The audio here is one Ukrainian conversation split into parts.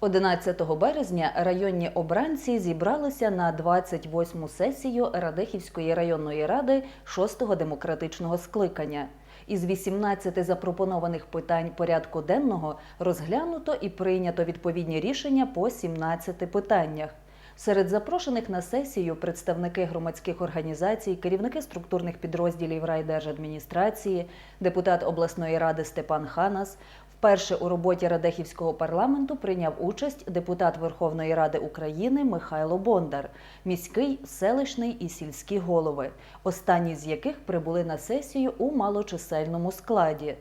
11 березня районні обранці зібралися на 28-му сесію Радехівської районної ради 6-го демократичного скликання. Із 18 запропонованих питань порядку денного розглянуто і прийнято відповідні рішення по 17 питаннях. Серед запрошених на сесію представники громадських організацій, керівники структурних підрозділів райдержадміністрації, депутат обласної ради Степан Ханас. Вперше у роботі Радехівського парламенту прийняв участь депутат Верховної Ради України Михайло Бондар, міський, селищний і сільські голови, останні з яких прибули на сесію у малочисельному складі.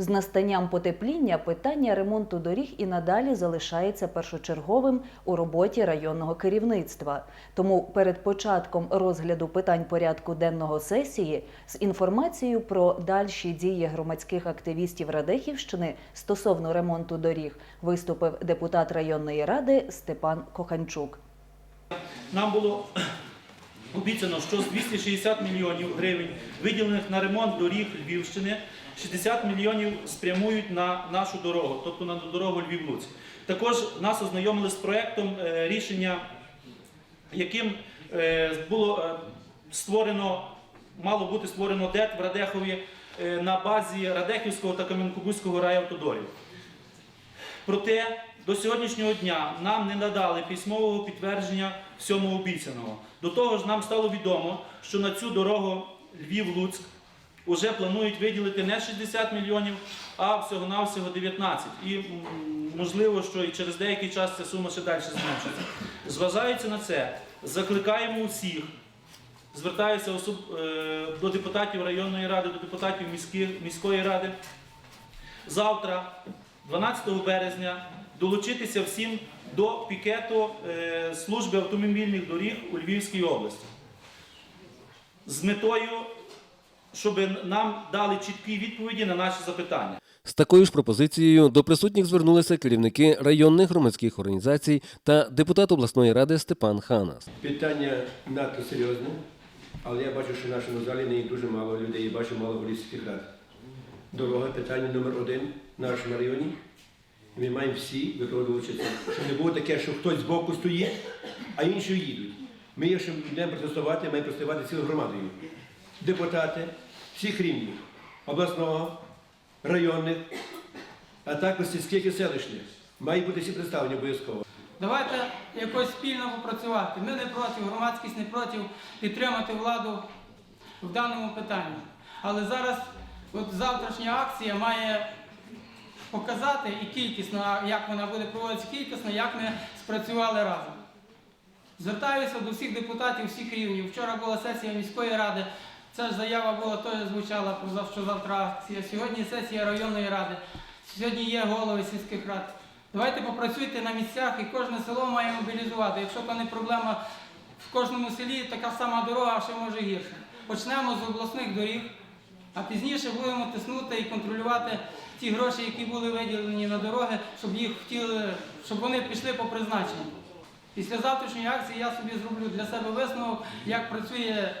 З настанням потепління питання ремонту доріг і надалі залишається першочерговим у роботі районного керівництва. Тому перед початком розгляду питань порядку денного сесії з інформацією про дальші дії громадських активістів Радехівщини стосовно ремонту доріг виступив депутат районної ради Степан Коханчук. Нам було обіцяно, що з 260 мільйонів гривень, виділених на ремонт доріг Львівщини, 60 мільйонів спрямують на нашу дорогу, тобто на дорогу Львів-Луцьк. Також нас ознайомили з проектом е, рішення, яким е, було е, створено, мало бути створено ДЕТ в Радехові на базі Радехівського та Кам'янкобузького райавтодорів. Проте до сьогоднішнього дня нам не надали письмового підтвердження всьому обіцяного. До того ж, нам стало відомо, що на цю дорогу Львів-Луцьк вже планують виділити не 60 мільйонів, а всього-навсього 19. І можливо, що і через деякий час ця сума ще далі зменшиться. Зважаючи на це, закликаємо усіх, звертаюся особ... е, до депутатів районної ради, до депутатів міської ради. Завтра, 12 березня, долучитися всім до пікету е, служби автомобільних доріг у Львівській області. З метою, щоб нам дали чіткі відповіді на наші запитання. З такою ж пропозицією до присутніх звернулися керівники районних громадських організацій та депутат обласної ради Степан Ханас. Питання надто серйозне, але я бачу, що в нашому залі нині дуже мало людей і бачу мало голівських рад. Дорога питання номер один в нашому районі. Ми маємо всі того. Щоб не було таке, що хтось збоку стоїть, а інші їдуть. Ми, якщо будемо протестувати, маємо протестувати цілою громадою. Депутати всіх рівнів, обласного, районних, а також сільських і селищних. Мають бути всі представлені обов'язково. Давайте якось спільно попрацювати. Ми не проти, громадськість не проти підтримати владу в даному питанні. Але зараз от завтрашня акція має показати і кількісно, як вона буде проводитися кількісно, як ми спрацювали разом. Звертаюся до всіх депутатів всіх рівнів. Вчора була сесія міської ради. Ця ж заява була теж звучала про завтра акція. Сьогодні сесія районної ради. Сьогодні є голови сільських рад. Давайте попрацюйте на місцях і кожне село має мобілізувати. Якщо то не проблема в кожному селі, така сама дорога, а ще може гірше. Почнемо з обласних доріг, а пізніше будемо тиснути і контролювати ті гроші, які були виділені на дороги, щоб їх хотіли, щоб вони пішли по призначенню. Після завтрашньої акції я собі зроблю для себе висновок, як працює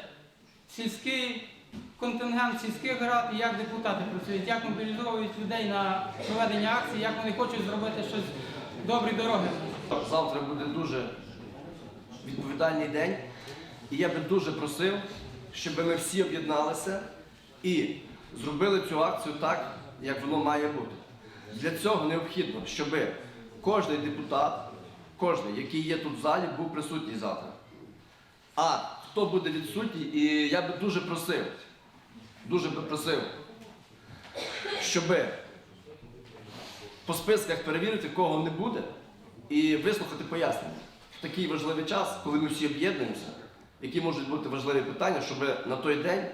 сільський контингент сільських рад і як депутати працюють, як мобілізовують людей на проведення акцій, як вони хочуть зробити щось добрі дороги. Завтра буде дуже відповідальний день, і я би дуже просив, щоб ми всі об'єдналися і зробили цю акцію так, як воно має бути. Для цього необхідно, щоб кожен депутат, кожен, який є тут в залі, був присутній завтра. А хто буде відсутній, і я би дуже просив, дуже би просив, щоб по списках перевірити, кого не буде, і вислухати пояснення. В такий важливий час, коли ми всі об'єднуємося, які можуть бути важливі питання, щоб на той день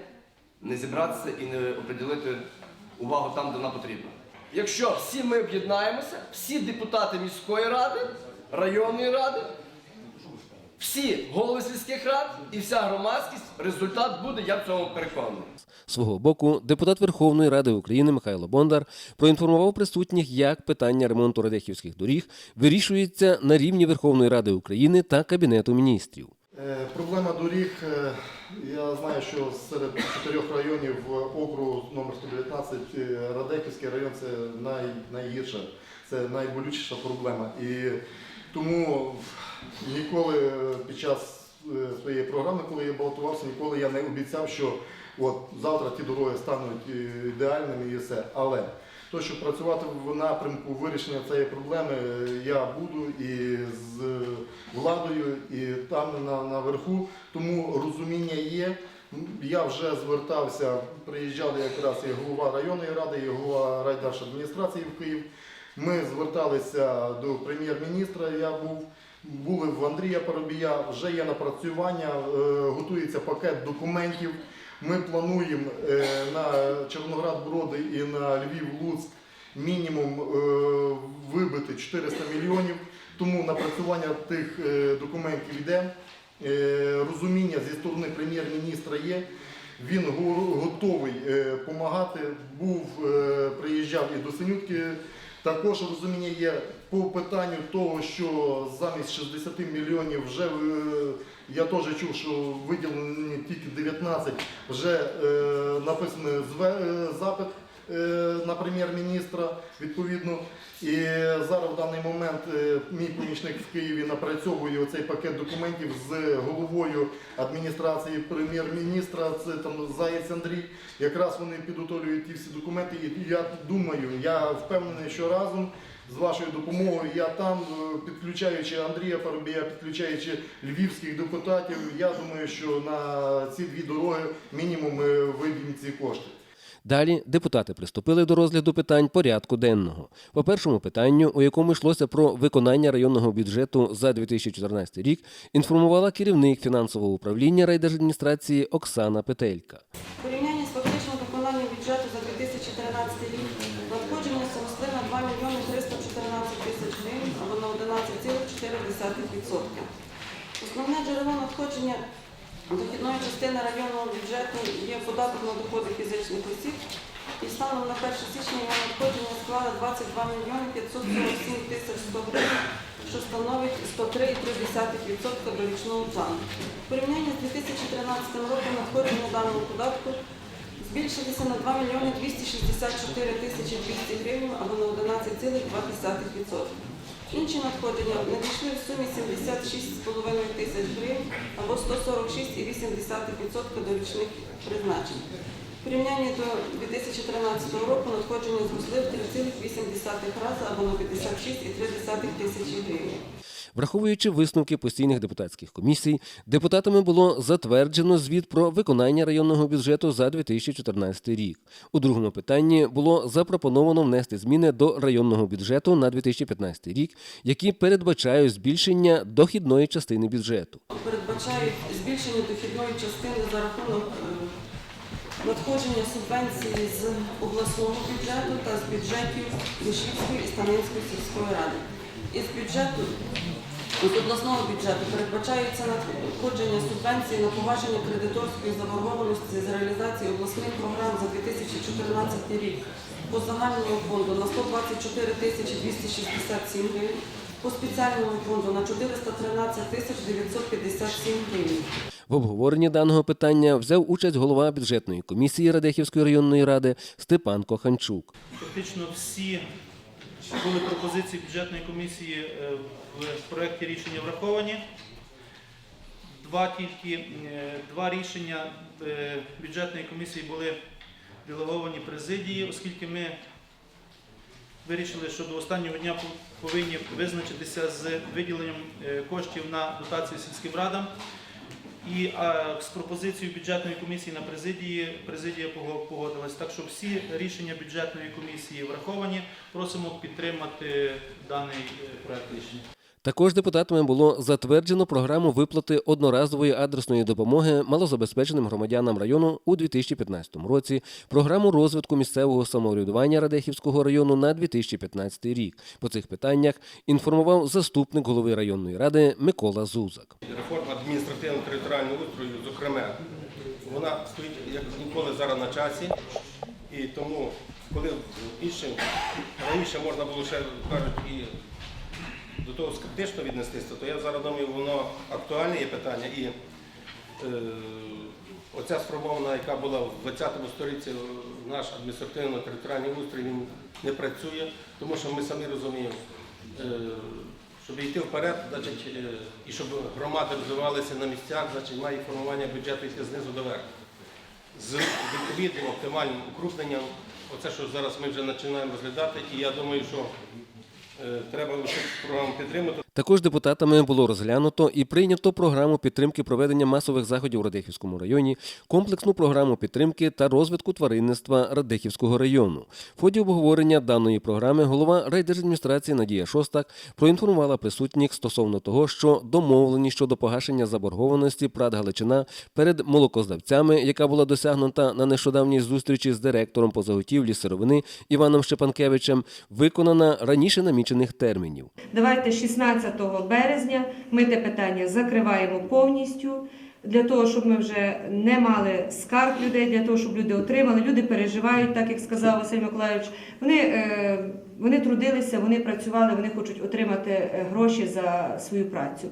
не зібратися і не оприділити увагу там, де вона потрібна. Якщо всі ми об'єднаємося, всі депутати міської ради, районної ради, всі голови сільських рад і вся громадськість, результат буде, я в цьому переконаний. Свого боку, депутат Верховної Ради України Михайло Бондар проінформував присутніх, як питання ремонту радехівських доріг вирішується на рівні Верховної Ради України та Кабінету міністрів. Е, Проблема доріг, е, я знаю, що серед чотирьох районів округу номер 119 е, Радехівський район це най, найгірша Це найболючіша проблема. І тому ніколи під час е, своєї програми, коли я балотувався, ніколи я не обіцяв, що от завтра ті дороги стануть е, ідеальними і все. Але то, щоб працювати в напрямку вирішення цієї проблеми, е, я буду і з владою, і там на, наверху. Тому розуміння є. Я вже звертався, приїжджали якраз і голова районної ради, і голова райдержадміністрації в Київ. Ми зверталися до прем'єр-міністра. Я був. Були в Андрія Парубія, вже є напрацювання, е, готується пакет документів. Ми плануємо е, на Чорноград Броди і на Львів Луцьк мінімум е, вибити 400 мільйонів. Тому напрацювання тих документів йде. Розуміння зі сторони прем'єр-міністра є. Він готовий допомагати. Був, приїжджав і до Синютки. Також розуміння є по питанню того, що замість 60 мільйонів вже е, я теж чув, що виділені тільки 19, вже е, написаний е, запит на прем'єр-міністра відповідно. І зараз в даний момент е, мій помічник в Києві напрацьовує оцей пакет документів з головою адміністрації прем'єр-міністра. Це там Заєць Андрій. Якраз вони підготовлюють ті всі документи. І я думаю, я впевнений, що разом. З вашою допомогою я там, е, підключаючи Андрія Парубія, підключаючи львівських депутатів, я думаю, що на ці дві дороги мінімум ми виб'ємо ці кошти. Далі депутати приступили до розгляду питань порядку денного. По першому питанню, у якому йшлося про виконання районного бюджету за 2014 рік, інформувала керівник фінансового управління райдержадміністрації Оксана Петелька. В порівнянні з фактичним виконанням бюджету за 2013 рік надходження зросли на 2 мільйони 314 тисяч гривень або на 11,4%. Основне джерело надходження дохідної частини районного бюджету є податок на доходи фізичних осіб. І станом на 1 січня його надходження склали 22 мільйони 547 тисяч 100 гривень, що становить 103,3% до річного плану. В порівнянні з 2013 роком надходження даного податку збільшилися на 2 мільйони 264 тисячі 200 гривень або на 11,2%. Інші надходження надійшли в сумі 76,5 тисяч гривень або 146,8% до річних призначень. У порівнянні до 2013 року надходження зросли в 3,8 рази або на 56,3 тисячі гривень. Враховуючи висновки постійних депутатських комісій, депутатами було затверджено звіт про виконання районного бюджету за 2014 рік. У другому питанні було запропоновано внести зміни до районного бюджету на 2015 рік, які передбачають збільшення дохідної частини бюджету. передбачають збільшення дохідної частини за рахунок е, надходження субвенції з обласного бюджету та з бюджетів Мішівської і Станинської сільської ради. Із бюджету з обласного бюджету передбачається надходження субвенції на погашення кредиторської заборгованості з реалізації обласних програм за 2014 рік по загальному фонду на 124 тисячі 267 гривень, по спеціальному фонду на 413 тисяч 957 гривень. В обговоренні даного питання взяв участь голова бюджетної комісії Радехівської районної ради Степан Коханчук. Фактично всі були пропозиції бюджетної комісії е, в проєкті рішення враховані. Два тільки е, два рішення е, бюджетної комісії були делеговані президії, оскільки ми вирішили, що до останнього дня повинні визначитися з виділенням коштів на дотацію сільським радам. І а, з пропозицією бюджетної комісії на президії президія пого- погодилась. Так що всі рішення бюджетної комісії враховані. Просимо підтримати даний е, проект рішення. Також депутатами було затверджено програму виплати одноразової адресної допомоги малозабезпеченим громадянам району у 2015 році, програму розвитку місцевого самоврядування Радехівського району на 2015 рік. По цих питаннях інформував заступник голови районної ради Микола Зузак. Реформа адміністративно-територіального устрою, зокрема, вона стоїть як ніколи зараз на часі. І тому, коли інше, раніше можна було ще кажуть і до того скептично віднестися, то я зараз думаю, воно актуальне є питання. І е, оця сформована, яка була в 20 столітті, наш адміністративно-територіальний устрій він не працює, тому що ми самі розуміємо, е, щоб йти вперед, значить, е, і щоб громади розвивалися на місцях, значить має формування бюджету йти знизу до верху. З відповідним оптимальним укрупненням, оце, що зараз ми вже починаємо розглядати, і я думаю, що треба лише програму підтримати. Також депутатами було розглянуто і прийнято програму підтримки проведення масових заходів у Радехівському районі, комплексну програму підтримки та розвитку тваринництва Радехівського району. В ході обговорення даної програми голова райдержадміністрації Надія Шостак проінформувала присутніх стосовно того, що домовлені щодо погашення заборгованості ПРАД Галичина перед молокоздавцями, яка була досягнута на нещодавній зустрічі з директором по заготівлі сировини Іваном Щепанкевичем, виконана раніше намічених термінів. Давайте 16 березня ми те питання закриваємо повністю. Для того, щоб ми вже не мали скарг людей, для того, щоб люди отримали. Люди переживають, так як сказав Василь Миколайович. Вони, е, вони трудилися, вони працювали, вони хочуть отримати е, гроші за свою працю.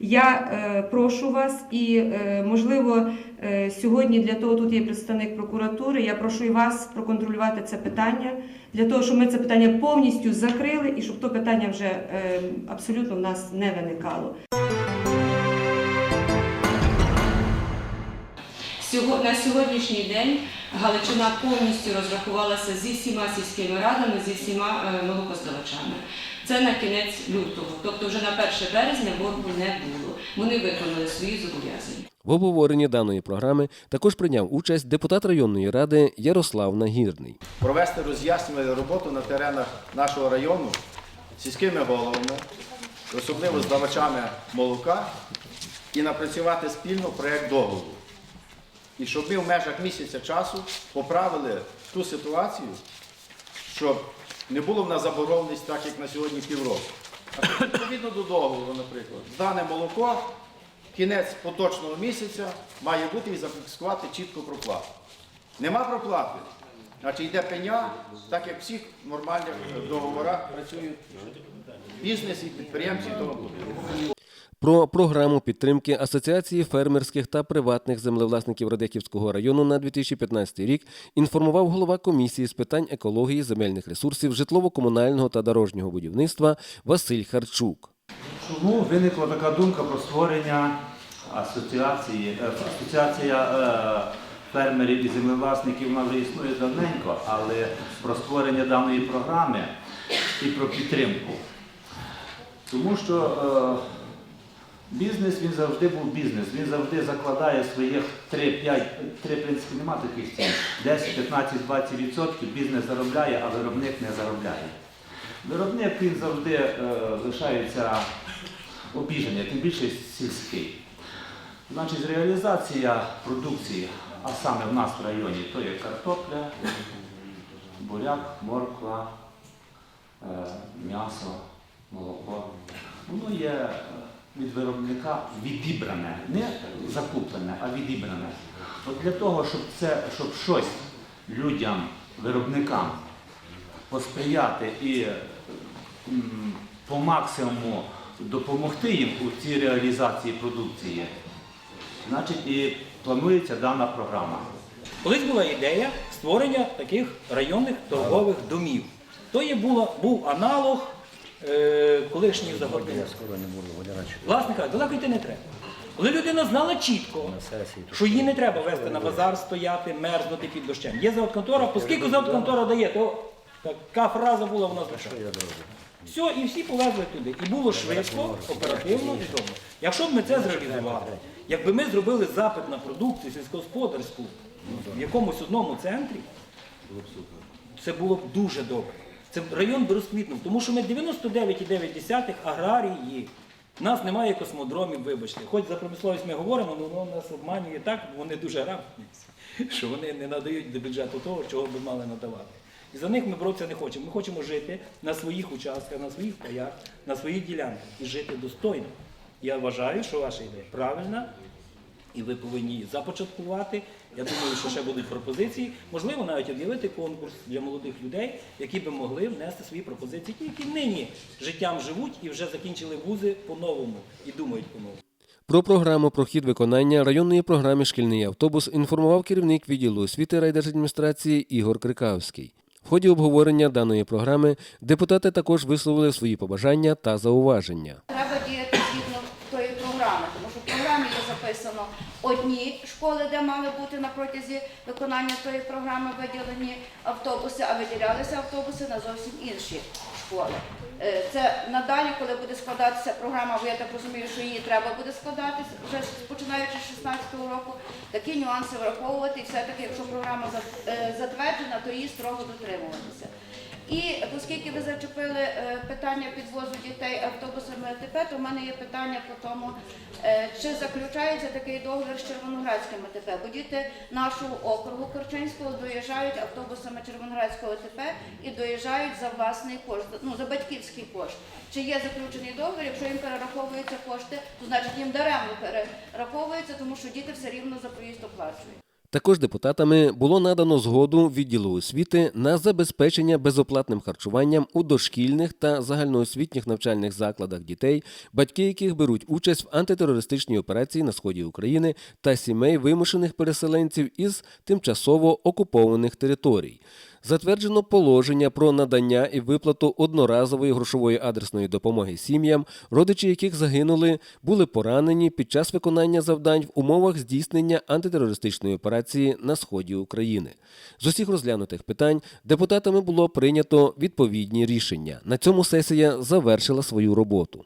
Я е, прошу вас, і е, можливо, е, сьогодні для того тут є представник прокуратури. Я прошу і вас проконтролювати це питання для того, щоб ми це питання повністю закрили і щоб то питання вже е, абсолютно в нас не виникало. На сьогоднішній день Галичина повністю розрахувалася зі всіма сільськими радами, зі всіма е, молокоздавачами. Це на кінець лютого, тобто вже на 1 березня боргу не було. Вони виконали свої зобов'язання. В обговоренні даної програми також прийняв участь депутат районної ради Ярослав Нагірний. провести роз'яснювальну роботу на теренах нашого району сільськими головами, особливо з давачами молока, і напрацювати спільно проєкт договору. І щоб ми в межах місяця часу поправили ту ситуацію, щоб не було в нас заборгованість так, як на сьогодні півроку. А відповідно до договору, наприклад, дане молоко кінець поточного місяця має бути і зафіксувати чітко проплату. Нема проплати. Значить йде пеня, так як всіх нормальних договорах працюють бізнес і підприємці і. Про програму підтримки Асоціації фермерських та приватних землевласників Радехівського району на 2015 рік інформував голова комісії з питань екології, земельних ресурсів, житлово-комунального та дорожнього будівництва Василь Харчук. Чому виникла така думка про створення асоціації? Е, Асоціація е, фермерів і землевласників вона вже існує давненько, але про створення даної програми і про підтримку. Тому що е, бізнес він завжди був бізнес, він завжди закладає своїх 3-5, 3 в принципі нема таких цін, 10, 15, 20 відсотків бізнес заробляє, а виробник не заробляє. Виробник він завжди е, лишається обіжений, тим більше сільський. Значить, реалізація продукції, а саме в нас в районі, то є картопля, буряк, морква, е, м'ясо, молоко. Воно є е, від виробника відібране, не закуплене, а відібране. От для того, щоб це, щоб щось людям, виробникам посприяти і по максимуму допомогти їм у цій реалізації продукції, значить і планується дана програма. Колись була ідея створення таких районних торгових домів. То є було, був аналог е, колишніх загородних. Власне кажучи, далеко йти не треба. Коли людина знала чітко, що її не треба вести на базар, стояти, мерзнути під дощем. Є заводконтора, оскільки заводконтора дає, то така фраза була в нас лише. Все, і всі полезли туди. І було швидко, оперативно і добре. Якщо б ми це зреалізували, якби ми зробили запит на продукцію сільськогосподарську в якомусь одному центрі, це було б дуже добре. Це район би розквітнув, тому що ми 99,9 аграрії. У нас немає космодромів, вибачте. Хоч за промисловість ми говоримо, але воно нас обманює так, бо вони дуже грамотні, що вони не надають до бюджету того, чого би мали надавати. І за них ми боротися не хочемо. Ми хочемо жити на своїх участках, на своїх паях, на своїх ділянках і жити достойно. Я вважаю, що ваша ідея правильна, і ви повинні її започаткувати. Я думаю, що ще будуть пропозиції. Можливо, навіть об'явити конкурс для молодих людей, які би могли внести свої пропозиції, ті, які нині життям живуть і вже закінчили вузи по-новому і думають по-новому. Про програму про хід виконання районної програми Шкільний автобус інформував керівник відділу освіти райдержадміністрації Ігор Крикавський. В ході обговорення даної програми депутати також висловили свої побажання та зауваження. Треба діяти згідно тої програми, тому що в програмі є одні школи, де мали бути на протязі виконання тої програми виділені автобуси, а виділялися автобуси на зовсім інші школи. Е, Це надалі, коли буде складатися програма, бо я так розумію, що її треба буде складатися вже починаючи з 16-го року, такі нюанси враховувати, і все-таки, якщо програма е, затверджена, то її строго дотримуватися. І оскільки ви зачепили е, питання підвозу дітей автобусами АТП, то в мене є питання по тому, е, чи заключається такий договір з Червоноградським АТП, бо діти нашого округу Корчинського доїжджають автобусами Червоноградського АТП і доїжджають за власний кошт, ну за батьківський кошт. Чи є заключений договір, якщо їм перераховуються кошти, то значить їм даремно перераховується, тому що діти все рівно за проїзд оплачують. Також депутатами було надано згоду відділу освіти на забезпечення безоплатним харчуванням у дошкільних та загальноосвітніх навчальних закладах дітей, батьки яких беруть участь в антитерористичній операції на сході України та сімей вимушених переселенців із тимчасово окупованих територій. Затверджено положення про надання і виплату одноразової грошової адресної допомоги сім'ям, родичі яких загинули, були поранені під час виконання завдань в умовах здійснення антитерористичної операції на сході України. З усіх розглянутих питань депутатами було прийнято відповідні рішення. На цьому сесія завершила свою роботу.